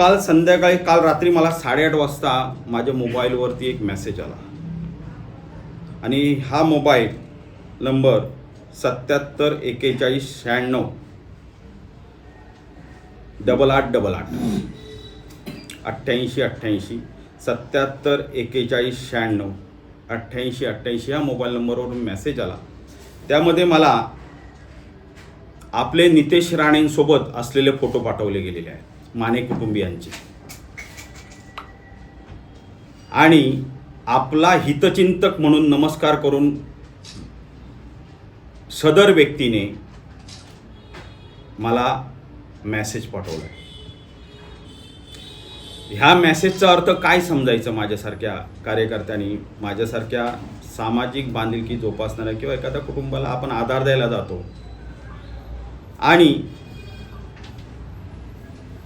काल संध्याकाळी काल रात्री मला साडेआठ वाजता माझ्या मोबाईलवरती एक मेसेज आला. आणि हा मोबाईल नंबर सत्याहत्तर एक्केचाळीस शहाण्णव डबल आठ डबल आठ. अठ्ठ्याऐंशी अठ्ठ्याऐंशी सत्याहत्तर एक्केचाळीस शहाण्णव अठ्ठ्याऐंशी अठ्ठ्याऐंशी ह्या मोबाईल नंबरवरून मेसेज आला. त्यामध्ये मला आपले नितेश राणेंसोबत असलेले फोटो पाठवले गेलेले आहेत. माने कुटुंबियांची. आणि आपला हितचिंतक म्हणून नमस्कार करून सदर व्यक्तीने मला मेसेज पाठवला ह्या मेसेजचा अर्थ काय समजायचं माझ्यासारख्या कार्यकर्त्यांनी? माझ्यासारख्या सामाजिक बांधिलकी जोपासणाऱ्या किंवा एखाद्या कुटुंबाला आपण आधार द्यायला जातो. आणि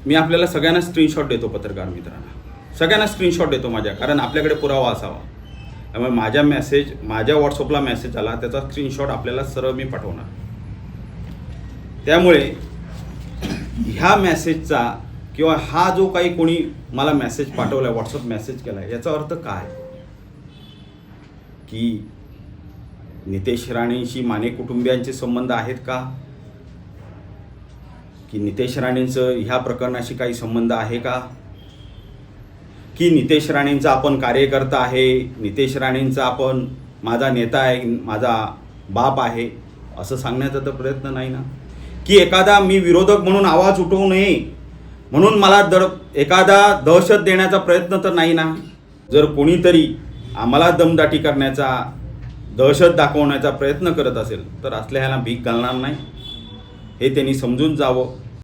मी आपल्याला सगळ्यांना स्क्रीनशॉट देतो पत्रकार मित्रांना. सगळ्यांना स्क्रीनशॉट देतो माझ्या कारण आपल्याकडे पुरावा असावा. त्यामुळे माझ्या मेसेज माझ्या व्हॉट्सअपला मेसेज आला त्याचा स्क्रीनशॉट आपल्याला सरळ मी पाठवणार. त्यामुळे ह्या मेसेजचा किंवा हा जो काही कोणी मला मेसेज पाठवला आहे व्हॉट्सअप मेसेज केला याचा अर्थ काय? की नितेश राणेंशी माने कुटुंबियांचे संबंध आहेत का? की नितेश राणेंचं ह्या प्रकरणाशी काही संबंध आहे का? की नितेश राणेंचा आपण कार्यकर्ता आहे नितेश राणेंचा आपण माझा नेता आहे माझा बाप आहे असं सांगण्याचा तर प्रयत्न नाही ना? की एखादा मी विरोधक म्हणून आवाज उठवू नये म्हणून मला दर एखादा दहशत देण्याचा प्रयत्न तर नाही ना? जर कोणीतरी आम्हाला दमदाटी करण्याचा दहशत दाखवण्याचा प्रयत्न करत असेल तर असल्या ह्याला भीक घालणार नाही. हे त्यांनी समजून जावं.